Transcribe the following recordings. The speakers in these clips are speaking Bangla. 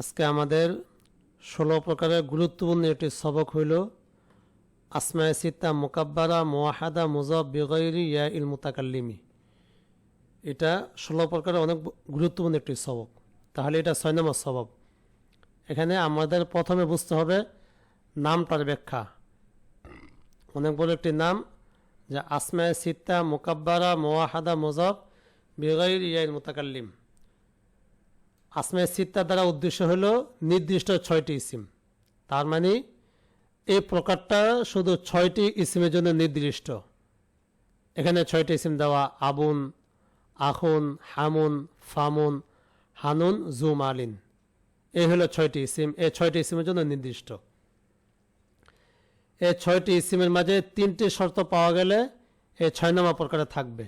আজকে আমাদের ষোলো প্রকারের গুরুত্বপূর্ণ একটি সবক হইল আসমায় সিত্তা, মোকাব্বারা মোয়াহাদা মুজব বেগৈরি ইয়া ইল মুতাকাল্লিমি। এটা ষোলো প্রকারের অনেক গুরুত্বপূর্ণ একটি সবক। তাহলে এটা ছয় নম্বর সবক। এখানে আমাদের প্রথমে বুঝতে হবে নামটার ব্যাখ্যা। অনেক বড় একটি নাম যা আসমায় সিত্তা, মোকাব্বারা মোয়াহাদা মুজব বেগৈর ইয়া ইল মুতাকাল্লিম। আসমায় সিত্তার দ্বারা উদ্দেশ্য হল নির্দিষ্ট ছয়টি ইসিম। তার মানে এই প্রকারটা শুধু ছয়টি ইসিমের জন্য নির্দিষ্ট। এখানে ছয়টি ইসিম দেওয়া, আবুন, আখুন, হামুন, ফামুন, হানুন জুম আলিন এই হলো ছয়টি ইসিম। এই ছয়টি ইসিমের জন্য নির্দিষ্ট। এই ছয়টি ইসিমের মাঝে তিনটি শর্ত পাওয়া গেলে এই ছয় নম্বর প্রকারে থাকবে।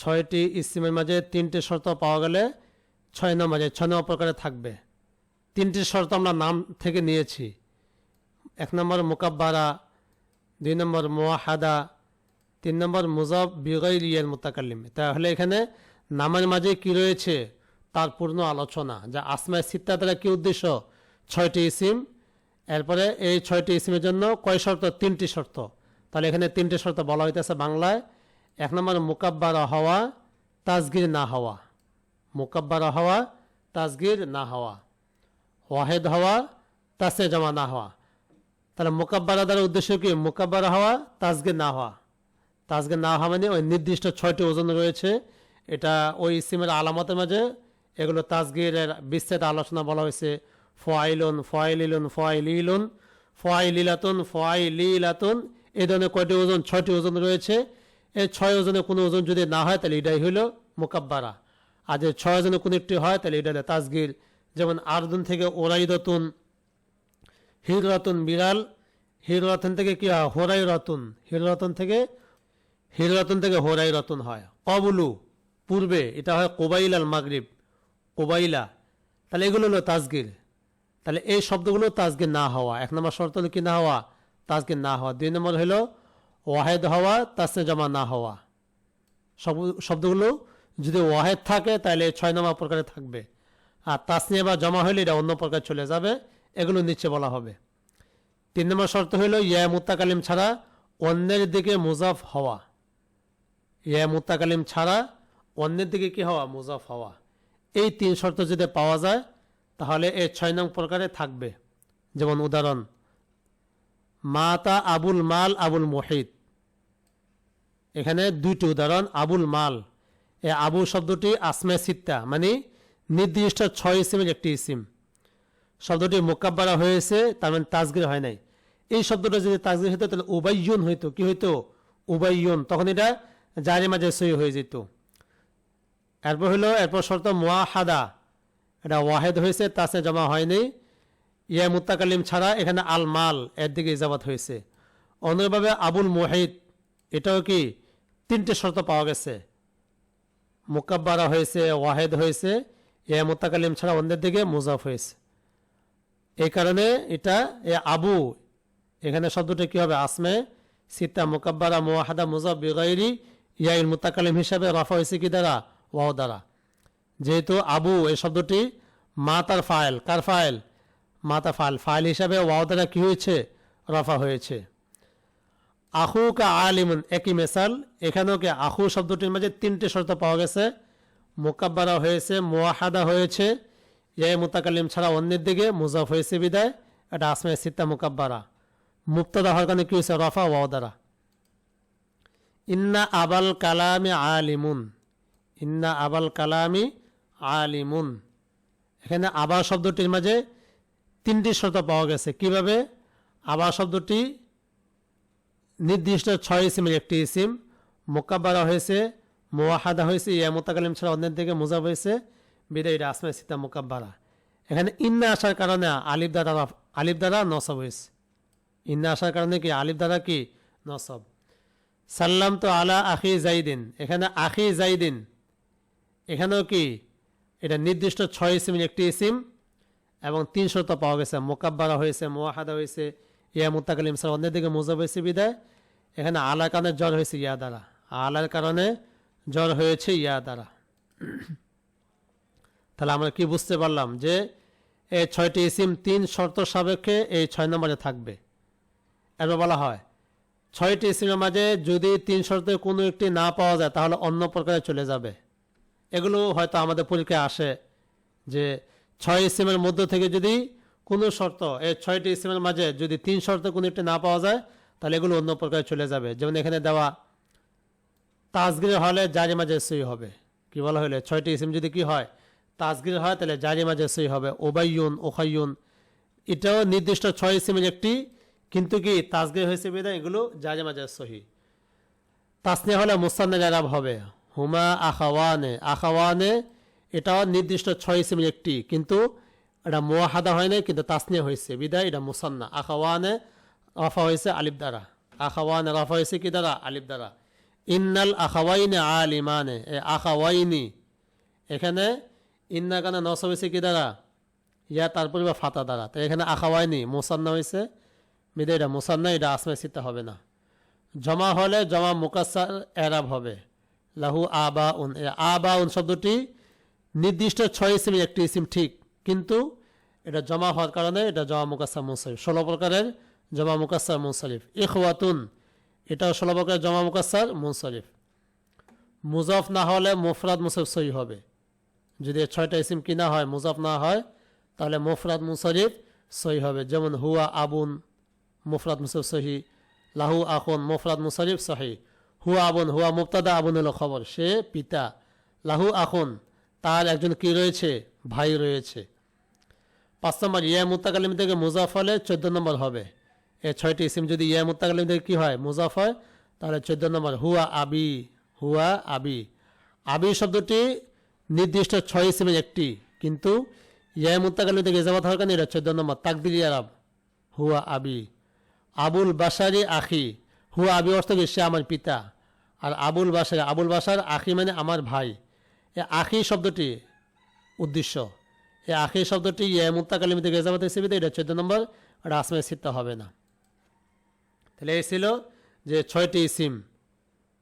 ছয়টি ইসিমের মাঝে তিনটি শর্ত পাওয়া গেলে ছয় নম্বরে ছয় নম্বর প্রকারে থাকবে। তিনটি শর্ত আমরা নাম থেকে নিয়েছি। এক নম্বর মোকাব্বারা, দুই নম্বর মোয়াহাদা তিন নম্বর মুজাব বিগৈর ইয়ের মোতাকাল্লিম। তাহলে এখানে নামের মাঝে কি রয়েছে? তার পূর্ণ আলোচনা। যা আসমায় সিত্তা দ্বারা কি উদ্দেশ্য? ছয়টি ইসিম। এরপরে এই ছয়টি ইসিমের জন্য কয় শর্ত? তিনটি শর্ত। তাহলে এখানে তিনটি শর্ত বলা হইতেছে বাংলায়। এক নম্বর মোকাব্বারা হওয়া, তাজগির না হওয়া। মোকাব্বারা হওয়া, তাজগির না হওয়া। ওয়াহেদ হওয়া, তাসে জমা না হওয়া। তাহলে মোকাব্বারা দ্বারা উদ্দেশ্য কি? মোকাব্বারা হওয়া, তাজগির না হওয়া। তাজগির না হওয়া মানে ওই নির্দিষ্ট ছয়টি ওজন রয়েছে। এটা ওই ইসিমের আলামতের মাঝে এগুলো তাজগিরের বিস্তৃত আলোচনা বলা হয়েছে। ফোয়াইলুন, ফোয়াইলিলুন ফোয়াইলিলুন, ফোয়াইলিলাতুন ফোয়াইলিলাতুন এই ধরনের কয়টি ওজন, ছয়টি ওজন রয়েছে। এই ছয় ওজনে কোনো ওজন যদি না হয়, তাহলে এটাই হইল মোকাব্বারা। আর যদি ছয় ওজনে কোনো একটি হয়, তাহলে এটা হলো তাজগির। যেমন আরদুন থেকে ওরাইদতুন হির রতন বিড়াল হির রতন থেকে কী হয়? হোরাই রতন হির রতন থেকে হির রতন থেকে হোরাই রতন হয়। কবলু, পূর্বে, এটা হয় কোবাইল আল মাগরিব, কোবাইলা। তাহলে এগুলো হলো তাজগির। তাহলে এই শব্দগুলো তাজগির না হওয়া। এক নম্বর শর্ত হলো কি না হওয়া? তাজগির না হওয়া। দুই নম্বর হলো ওয়াহেদ হওয়া তাসে জমা না হওয়া। শব্দগুলো যদি ওয়াহেদ থাকে, তাহলে ছয় নম্বর প্রকারে থাকবে। আর তাসনিয়া বা জমা হলে এটা অন্য প্রকার চলে যাবে। এগুলো নিচে বলা হবে। তিন নম্বর শর্ত হলো ইয়া মুত্তাকালিম ছাড়া অন্যের দিকে মুজাফ হওয়া। ইয়া মুত্তাকালিম ছাড়া অন্যের দিকে কি হওয়া? মুজাফ হওয়া। এই তিন শর্ত যদি পাওয়া যায়, তাহলে এই ছয় নং প্রকারে থাকবে। যেমন উদাহরণ, মাতা আবুল মাল আবুল মোহিত। এখানে দুইটি উদাহরণ, আবুল মাল। এ আবু শব্দটি আসমে সিত্তা মানে নির্দিষ্ট ছয় ইসিমের একটি ইসিম শব্দটি মোকাব্বারা হয়েছে, তার মানে তাজগির হয় নাই। এই শব্দটা যদি তাজগির হতো তাহলে উবাইয়ন হইতো। কি হইতো? উবাইয়ন। তখন এটা জারি মাঝে সই হয়ে যেত। এরপর হলো এরপর শর্ত মোয়াহাদা এটা ওয়াহেদ হয়েছে তাসে জমা হয়নি ইয়া মুত্তাকালিম ছাড়া এখানে আল মাল, এর দিকে ইজাবাত হয়েছে। অন্যভাবে আবুল মোহিত, এটাও কি তিনটে শর্ত পাওয়া গেছে। মোকাব্বারা হয়েছে, ওয়াহেদ হয়েছে ইয়া মুত্তাকালিম ছাড়া অন্যের দিকে মুজাফ হয়েছে। এই কারণে এটা, এ আবু, এখানে শব্দটা কি হবে? আসমে সিত্তা মোকাব্বারা মোয়াহাদা মুজাফ, বেগাইরি ইয়াইল মুত্তাকালিম হিসাবে রাফা হয়েছে কি দ্বারা? ওয়াও দ্বারা। যেহেতু আবু, এই শব্দটি মা তার ফাইল, কার ফাইল? মাতা ফাইল। ফাইল হিসাবে ওয়াও দ্বারা কি হয়েছে? রফা হয়েছে। আহু কা আলিমুন, একই মেসাল। এখানেও কে আহু শব্দটির মাঝে তিনটে শর্ত পাওয়া গেছে। মোকাব্বারা হয়েছে মোয়াহাদা হয়েছে। ইয়াই মুতাকালিম ছাড়া অন্যের দিকে মুজাফ হয়েছে বিদায়। এটা আসমায় সিত্তা মোকাব্বারা মুক্তদা হওয়ার কারণে কি হয়েছে? রফা ওয়াও দ্বারা। ইন্না আবাল কালামে আলিমুন। ইন্না আবাল কালামি আলিমুন। এখানে আবার শব্দটির মাঝে তিনটি শর্ত পাওয়া গেছে। কীভাবে? আবার শব্দটি নির্দিষ্ট ছয় ইসিমের একটি ইসিম মোকাব্বারা হয়েছে মোয়াহাদা হয়েছে ইয়া মোতাকালিম ছাড়া অন্যের দিকে মোজাব হয়েছে, বিদায় এটা আসমা সীতা মোকাব্বারা এখানে ইন্না আসার কারণে আলিফ দ্বারা আলিফ দ্বারা নসব হয়েছে। ইন্না আসার কারণে কি, আলিফ দ্বারা কি, নসব। সাল্লাম তো আলা আখি জাইদিন, এখানে আখি জাইদিন, এখানেও কি, এটা নির্দিষ্ট ছয় ইসিমের একটি ইসিম এবং তিন শর্ত পাওয়া গেছে মোকাব্বারা হয়েছে মোয়াহাদা হয়েছে ইয়া মুতাকালিম স্যার অন্যের দিকে মুজাব হয়েছে, বিদায়। এখানে আলার কারণে জ্বর হয়েছে, ইয়া দ্বারা। আলার কারণে জ্বর হয়েছে, ইয়া দ্বারা। তাহলে আমরা কি বুঝতে পারলাম যে এই ছয়টি ইসিম তিন শর্ত সাপেক্ষে এই ছয় নম্বরে থাকবে? এবার বলা হয়, ছয়টি ইসিমের মাঝে যদি তিন শর্তে কোনো একটি না পাওয়া যায়, তাহলে অন্য প্রকারে চলে যাবে। এগুলো হয়তো আমাদের পরীক্ষায় আসে যে ছয় ইসিমের মধ্য থেকে যদি কোনো শর্ত এই ছয়টি ইসিমের মাঝে যদি তিন শর্তে কোনো একটি না পাওয়া যায় তাহলে এগুলো অন্য প্রকারে চলে যাবে। যেমন এখানে দেওয়া তাজগির হলে জারি মাঝে সই হবে। কি বলা হলে? ছয়টি ইসিম যদি কি হয় তাজগির হয়, তাহলে জারি মাঝে সই হবে। ওবাইয়ুন ওখাইয়ুন এটাও নির্দিষ্ট ছয় ইসিমের একটি, কিন্তু কি তাজগির হয়েছে বিধায় এগুলো জারি মাঝে সহি তাসনিয়া হলে মুসান্নের আরব হবে। হুমা আখাওয়ানে আখাওয়ানে এটাও নির্দিষ্ট ছয় ইসিমের একটি, কিন্তু এটা মোয়াহাদা হয় নাই, কিন্তু তাসনিয়া হয়েছে। বিদায়, এটা মুসান্না। আখাওয়ানে রফা হয়েছে আলিফ দ্বারা। আখাওয়ানে রফা হয়েছে কি দ্বারা? আলিফ দ্বারা। ইন্নাল আখাওয়াইনে আল ইমানে এ আখাওয়াইনি। এখানে ইন্না কানে নসব হয়েছে কি দ্বারা? ইয়া তারপরে বা ফাতা দ্বারা। তো এখানে আখাওয়াইনি, মুসান্না হয়েছে বিদায় এটা মুসান্না, এটা আসমে সিতে হবে না। জমা হলে জমা মুকাসার এরাব হবে। লাহু আবা উন এ আবা উন শব্দটি নির্দিষ্ট ছয় ইসিমের একটি ইসিম ঠিক। কিন্তু এটা জমা হওয়ার কারণে এটা জমা মুকাসার মুনসারিফ ষোলো প্রকারের জমা মুকাসার মুনসারিফ ইখওয়াতুন, এটাও ষোলো প্রকারের জমা মুকাসার মুনসারিফ মুজফ না হলে মুফরাদ মুসরিফ সহি হবে। যদি ছয়টা ইসিম কিনা হয়, মুজফ না হয়, তাহলে মুফরাদ মুনসারিফ সহি হবে। যেমন হুয়া আবুন, মুফরাদ মুসরিফ সহি। লাহু আখুন, মুফরাদ মুসারিফ সহি। হুয়া আবুন, হুয়া মুক্তাদা আবুন হলো খবর। সে পিতা। লাহু আখুন, তার একজন কি রয়েছে? ভাই রয়েছে। পাঁচ নম্বর, ইয়া মুতাকালিম থেকে মুজাফ হলে চোদ্দ নম্বর হবে। এ ছয়টি ইসিম যদি ইয়া মুতাকালিম থেকে কী হয়? মুজাফ হয়। তাহলে চোদ্দ নম্বর, হুয়া আবি হুয়া আবি। আবি শব্দটি নির্দিষ্ট ছয় ইসিমের একটি, কিন্তু ইয়া মুতাকালিম থেকে ইজামাত হওয়ার কারণে এটা চোদ্দ নম্বর, তাকদির আরব হুয়া আবি। আবুল বাসারি আখি, হুয়া আবি অর্থ সে আমার পিতা। আর আবুল বাসারি আবুল বাসার আখি মানে আমার ভাই। এ আখি শব্দটি উদ্দেশ্য। এই আখি শব্দটি ইয়ে মুত্তাকালিম থেকে এজামাত হিসেবে এটা চোদ্দ নম্বর আসমে সিদ্ধ হবে না। তাহলে এই ছিল যে ছয়টি ইসিম,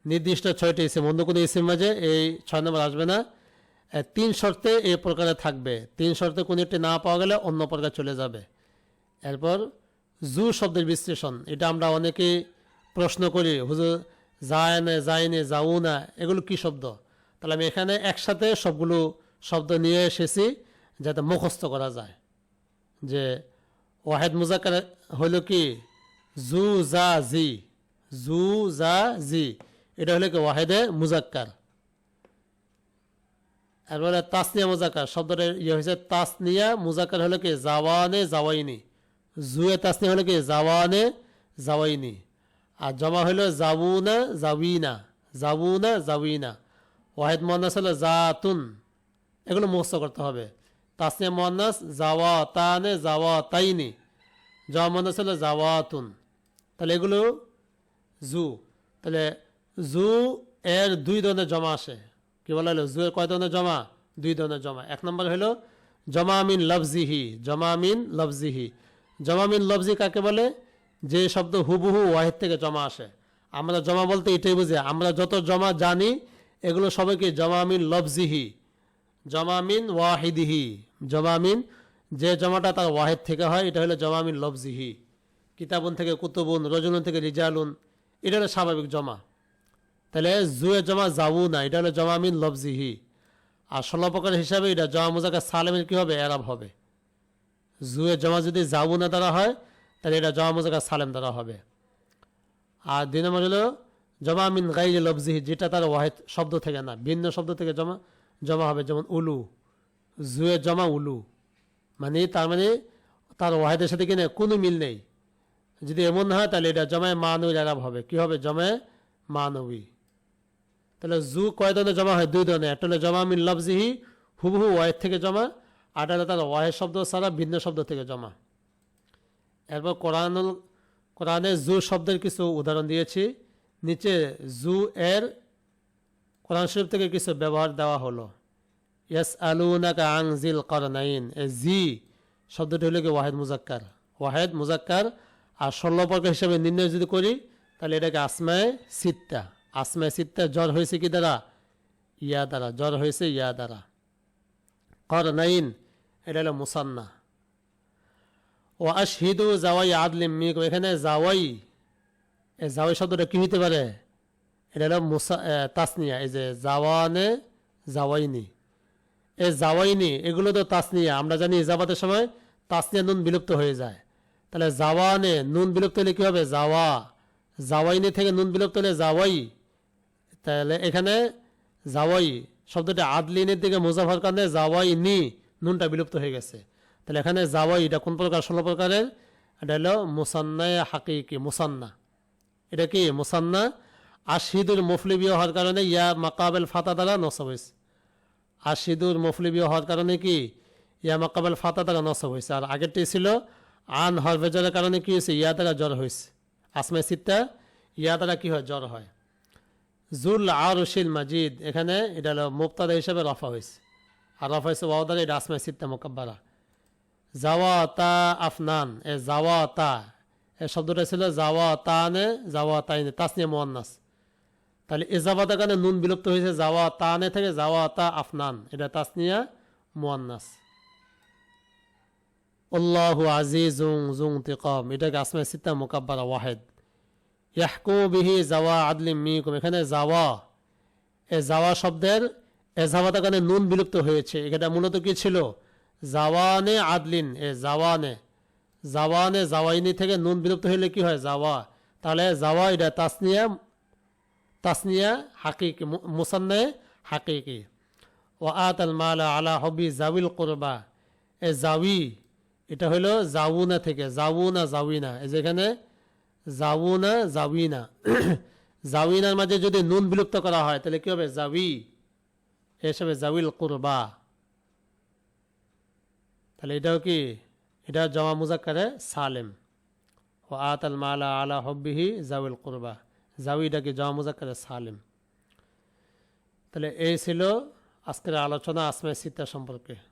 নির্দিষ্ট ছয়টি ইসিম, অন্য কোনো ইসিম মাঝে এই ছয় নম্বর আসবে না। তিন শর্তে এই প্রকারে থাকবে। তিন শর্তে কোনো একটি না পাওয়া গেলে অন্য প্রকার চলে যাবে। এরপর জু শব্দের বিশ্লেষণ, এটা আমরা অনেকেই প্রশ্ন করি, হুজুর যায় না যায়নি যাও না এগুলো কি শব্দ? তাহলে আমি এখানে একসাথে সবগুলো শব্দ নিয়ে এসেছি যাতে মুখস্থ করা যায়। যে ওয়াহেদ মুজাক্কার হইল কি? জু জা জি জু জা জি এটা হলো কি, ওয়াহেদে মুজাক্কার। এরপরে তাসনিয়া মুজাক্কার, শব্দটা ইয়ে হয়েছে, তাসনিয়া মুজাক্কার হলো কি, জাওয়ানে জাওয়াইনি। জুয়ে তাসনিয়া হলো কি, জাওয়ানে জাওয়াইনি। আর জমা হলো জাবুনা জাউইনা জাবুনা জাউইনা ওয়াহেদ মোহান্নাস হলো জাতুন। এগুলো মুখস্থ করতে হবে। তাসনিয়া মোহান্নাস জাওয়া তানে জাওয়া তাইনি জমা মোহান্নাস হলো জাওয়াতুন। তাহলে এগুলো জু। তাহলে জু এর দুই ধরনের জমা আসে। কি বলা হলো? জু এর কয় ধরনের জমা? দুই ধরনের জমা। এক নম্বর হলো জমা মিন লফজিহি, জমা মিন লফজিহি। জমা মিন লফজি কাকে বলে? যে শব্দ হুবহু ওয়াহিদ থেকে জমা আসে। আমরা জমা বলতে এটাই বুঝি, আমরা যত জমা জানি, এগুলো সবাইকে জমামিন লফজিহি জমামিন ওয়াহিদিহি। জমামিন যে জমাটা তার ওয়াহেদ থেকে হয়, এটা হলো জমামিন লফজিহি। কিতাবুন থেকে কুতুবুন রজনুন থেকে রিজালুন, এটা হলো স্বাভাবিক জমা। তাহলে জুয়ে জমা যাবু না এটা হলো জমা মিন লফজিহি। আর ষোলো প্রকার হিসাবে এটা জমা মুজাকা সালেমের কী হবে? এরাব হবে। জুয়ে জমা যদি যাবু না দ্বারা হয়, তাহলে এটা জমা মুজাকা সালেম দ্বারা হবে। আর দুই নম্বর হলো জমা মিন গাইজ লফজিহি, যেটা তার ওয়াহেদ শব্দ থেকে না, ভিন্ন শব্দ থেকে জমা জমা হবে, যেমন উলু। জুয়ে জমা উলু। মানে তার মানে তার ওয়াহেদের সাথে কিনে কোনো মিল নেই। যদি এমন হয়, তাহলে এটা জমায় মানবী আরাম হবে। কি হবে? জমায় মানবী। তাহলে জু কয় ধরনের জমা হয়? দুই ধরনের। একটা হলো জমা মিন লফজিহি, হুবহু ওয়াহেদ থেকে জমা। আর হলো তার ওয়াহেদ শব্দ ছাড়া ভিন্ন শব্দ থেকে জমা। এরপর কোরআনুল, কোরআনে জু শব্দের কিছু উদাহরণ দিয়েছি। নিচে জু এর কোরআন শরীফ থেকে কিছু ব্যবহার দেওয়া হলো। ইয়াস আলুনাকা আংজিল করনাইন। এ জি শব্দটি হলো কি? ওয়াহেদ মুজাক্কার। ওয়াহেদ মুজাক্কার আর ষোলো বর্গ হিসেবে নির্ণয় যদি করি, তাহলে এটাকে আসমায় সিত্তা। আসমায় সিত্তা জ্বর হয়েছে কি দ্বারা? ইয়া দ্বারা। জ্বর হয়েছে ইয়া দ্বারা। কর নাইন এটা হলো মুসান্না। ও আশহিদু জাওয়াই আদলিম মিক এখানে জাওয়াই এই জাওয়াই শব্দটা কী হইতে পারে? এটা হলো মুসা তাসনিয়া। এই যে জাওয়ানে জাওয়াইনি। এ জাওয়াইনি, এগুলো তো তাসনিয়া। আমরা জানি ইজাবাতের সময় তাসনিয়া নুন বিলুপ্ত হয়ে যায়। তাহলে জাওয়ানে নুন বিলুপ্ত হলে কী হবে? জাওয়া। জাওয়াইনি থেকে নুন বিলুপ্ত হলে জাওয়াই। তাহলে এখানে জাওয়াই শব্দটা আদলিনের দিকে মুজাফার কারণে জাওয়াই নি নুনটা বিলুপ্ত হয়ে গেছে। তাহলে এখানে জাওয়াই এটা কোন প্রকার? ষোলো প্রকারের। এটা হলো মুসান্নায় হাকিকি, মুসান্না। এটা কি? মুসান্না। আশিদুর মুফলিবীয় হওয়ার কারণে ইয়া মাকাবেল ফাতা দ্বারা নসব হয়েছে। আশিদুর মুফলিবীয় হওয়ার কারণে কি? ইয়া মাকাবেল ফাতা দ্বারা নসব হয়েছে। আর আগেরটি ছিল আন হরভেজরের কারণে কি হয়েছে? ইয়া দ্বারা জ্বর হয়েছে। আসমাই সিত্তা, ইয়া দ্বারা কি হয়? জ্বর হয়। জুল আরশিল মাজিদ, এখানে এটা হলো মুক্তাদা হিসেবে রফা হয়েছে। আর রফা হয়েছে ওয়াদার এটা আসমাই সিত্তা মোকাব্বারা জাওয়া তা আফনান, এ জাওয়া তা এ শব্দটা ছিল জাওয়া তানে জাওয়া তাইনে তাসনিয়া মোয়ান্নাস। তাহলে এজাবাতের কারণে নুন বিলুপ্ত হয়েছে। জাওয়া তানে থেকে জাওয়া তা আফনান, এটা তাসনিয়া মোয়ান্নাস। আল্লাহু আজিজুং জুং তিকম এটাকে আসমাই সিত্তা মোকাব্বারা ওয়াহেদ। ইয়াহকু বিহি জাওয়া আদলিম মিকুম এখানে জাওয়া এ জাওয়া শব্দের এজাবাতের কারণে নুন বিলুপ্ত হয়েছে। এটা মূলত কি ছিল? জাওয়ানে আদলিন, এ জাওয়ানে জাওয়ানে জাওয়াইনি থেকে নুন বিলুপ্ত হইলে কি হয়? জাওয়া তাহলে জাওয়া এটা তাসনিয়া তাসনিয়া হাকিকি মুসান্নে হাকিকি। ও আত আল মালা আলা হবি জাউিল কোরবা। এ জাউি এটা হলো জাউনা থেকে, জাউনা জাউিনা এই যেখানে জাউনা জাউিনা জাউিনার মাঝে যদি নুন বিলুপ্ত করা হয়, তাহলে কি হবে? জাউি এসবে জাউিল কোরবা। তাহলে এটাও কি? এটা জমা মুজাক্কারে সালেম। ও আত আল মালা আলা হব্বিহি জাউল কুরবা। জাউইটাকে জমা মুজাক্কারে সালেম। তাহলে এই ছিল আজকের আলোচনা আসমাই সিতা সম্পর্কে।